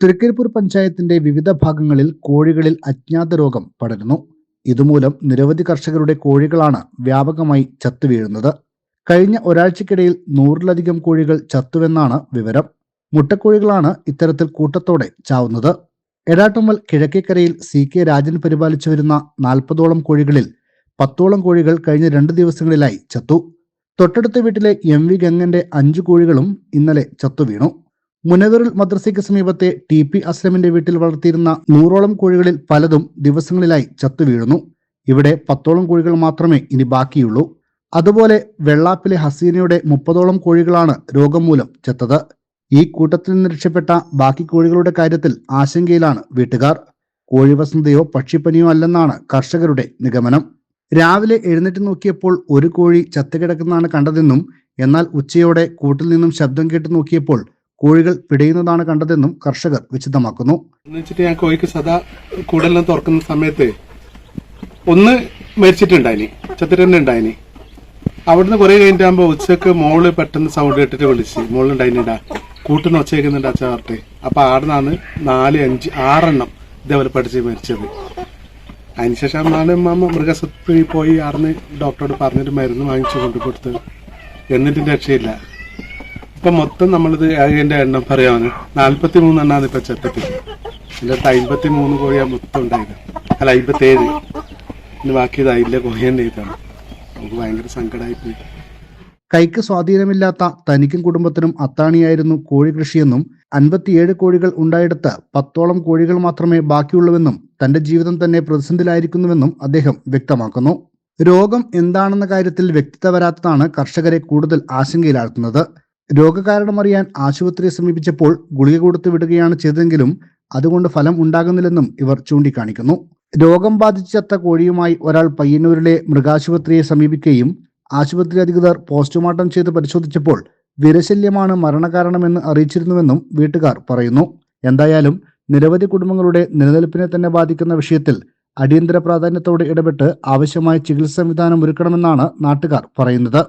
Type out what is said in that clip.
തൃക്കരിപ്പൂർ പഞ്ചായത്തിന്റെ വിവിധ ഭാഗങ്ങളിൽ കോഴികളിൽ അജ്ഞാത രോഗം പടരുന്നു. ഇതുമൂലം നിരവധി കർഷകരുടെ കോഴികളാണ് വ്യാപകമായി ചത്തുവീഴുന്നത് കഴിഞ്ഞ ഒരാഴ്ചക്കിടയിൽ നൂറിലധികം കോഴികൾ ചത്തുവെന്നാണ് വിവരം. മുട്ടക്കോഴികളാണ് ഇത്തരത്തിൽ കൂട്ടത്തോടെ ചാവുന്നത്. എടാട്ടുമ്മൽ കിഴക്കേക്കരയിൽ സി കെ രാജൻ പരിപാലിച്ചു വരുന്ന നാൽപ്പതോളം കോഴികളിൽ പത്തോളം കോഴികൾ കഴിഞ്ഞ രണ്ട് ദിവസങ്ങളിലായി ചത്തു. തൊട്ടടുത്ത വീട്ടിലെ എം വി ഗംഗന്റെ അഞ്ചു കോഴികളും ഇന്നലെ ചത്തുവീണു മുനവറിൽ മദ്രസയ്ക്ക് സമീപത്തെ ടി പി അസ്ലമിന്റെ വീട്ടിൽ വളർത്തിയിരുന്ന നൂറോളം കോഴികളിൽ പലതും ദിവസങ്ങളിലായി ചത്തുവീഴുന്നു. ഇവിടെ പത്തോളം കോഴികൾ മാത്രമേ ഇനി ബാക്കിയുള്ളൂ. അതുപോലെ വെള്ളാപ്പിലെ ഹസീനയുടെ മുപ്പതോളം കോഴികളാണ് രോഗം മൂലം ചത്തത്. ഈ കൂട്ടത്തിൽ നിന്ന് രക്ഷപ്പെട്ട ബാക്കി കോഴികളുടെ കാര്യത്തിൽ ആശങ്കയിലാണ് വീട്ടുകാർ. കോഴിവസന്തയോ പക്ഷിപ്പനിയോ അല്ലെന്നാണ് കർഷകരുടെ നിഗമനം. രാവിലെ എഴുന്നേറ്റ് നോക്കിയപ്പോൾ ഒരു കോഴി ചത്തുകിടക്കുന്നതാണ് കണ്ടതെന്നും എന്നാൽ ഉച്ചയോടെ കൂട്ടിൽ നിന്നും ശബ്ദം കേട്ട് നോക്കിയപ്പോൾ കോഴികൾ പിടയുന്നതാണ് കണ്ടതെന്നും കർഷകർ വിശദമാക്കുന്നു. വെച്ചിട്ട് ഞാൻ കോഴിക്ക് സദാ കൂടെല്ലാം തുറക്കുന്ന സമയത്ത് ഒന്ന് മരിച്ചിട്ടുണ്ടായിനി ചത്തിരന്നെ ഉണ്ടായിനി. അവിടുന്ന് കുറെ കഴിഞ്ഞിട്ടാകുമ്പോ ഉച്ചയ്ക്ക് മോൾ പെട്ടെന്ന് സൗണ്ട് കേട്ടിട്ട് വിളിച്ച് മോളുണ്ടായിനിടാ കൂട്ടുന്ന ഒച്ച കേൾക്കുന്നുണ്ട് അച്ഛ പറഞ്ഞിട്ട്. അപ്പൊ ആടുന്നാണ് നാല് അഞ്ച് ആറെണ്ണം ഇതേപോലെ പഠിച്ച് മരിച്ചത്. അതിനുശേഷം നാളെ മൃഗസത്തിൽ പോയി ആടുന്ന് ഡോക്ടറോട് പറഞ്ഞിട്ട് മരുന്ന് വാങ്ങിച്ചു കൊണ്ടു കൊടുത്ത് എന്നിട്ടും രക്ഷയില്ല. ഇപ്പൊ മൊത്തം നമ്മളിത് അതിന്റെ എണ്ണം പറയാമെന്ന് നാല്പത്തി മൂന്നെണ്ണാണ് ഇപ്പൊ ചത്തത് അടുത്ത് അമ്പത്തി മൂന്ന് കോഴിയാ മൊത്തം ഉണ്ടായത്. അല്ല അമ്പത്തേഴ് ഇനി ബാക്കിയത് അതിലെ കോഴി തന്നെ ഇതാണ് നമുക്ക് ഭയങ്കര സങ്കടമായി പോയി. കൈക്ക് സ്വാധീനമില്ലാത്ത തനിക്കും കുടുംബത്തിനും അത്താണിയായിരുന്നു കോഴി കൃഷിയെന്നും അൻപത്തിയേഴ് കോഴികൾ ഉണ്ടായെടുത്ത് പത്തോളം കോഴികൾ മാത്രമേ ബാക്കിയുള്ളൂവെന്നും തന്റെ ജീവിതം തന്നെ പ്രതിസന്ധിയിലായിരിക്കുന്നുവെന്നും അദ്ദേഹം വ്യക്തമാക്കുന്നു. രോഗം എന്താണെന്ന കാര്യത്തിൽ വ്യക്തത വരാത്തതാണ് കർഷകരെ കൂടുതൽ ആശങ്കയിലാഴ്ത്തുന്നത്. രോഗകാരണമറിയാൻ ആശുപത്രിയെ സമീപിച്ചപ്പോൾ ഗുളിക കൊടുത്തു വിടുകയാണ് ചെയ്തതെങ്കിലും അതുകൊണ്ട് ഫലം ഉണ്ടാകുന്നില്ലെന്നും ഇവർ ചൂണ്ടിക്കാണിക്കുന്നു. രോഗം ബാധിച്ച ചത്ത കോഴിയുമായി ഒരാൾ പയ്യന്നൂരിലെ മൃഗാശുപത്രിയെ സമീപിക്കുകയും ആശുപത്രി അധികൃതർ പോസ്റ്റ്മോർട്ടം ചെയ്ത് പരിശോധിച്ചപ്പോൾ വിരശല്യമാണ് മരണകാരണമെന്ന് അറിയിച്ചിരുന്നുവെന്നും വീട്ടുകാർ പറയുന്നു. എന്തായാലും നിരവധി കുടുംബങ്ങളുടെ നിലനിൽപ്പിനെ തന്നെ ബാധിക്കുന്ന വിഷയത്തിൽ അടിയന്തര പ്രാധാന്യത്തോടെ ഇടപെട്ട് ആവശ്യമായ ചികിത്സാ സംവിധാനം ഒരുക്കണമെന്നാണ് നാട്ടുകാർ പറയുന്നത്.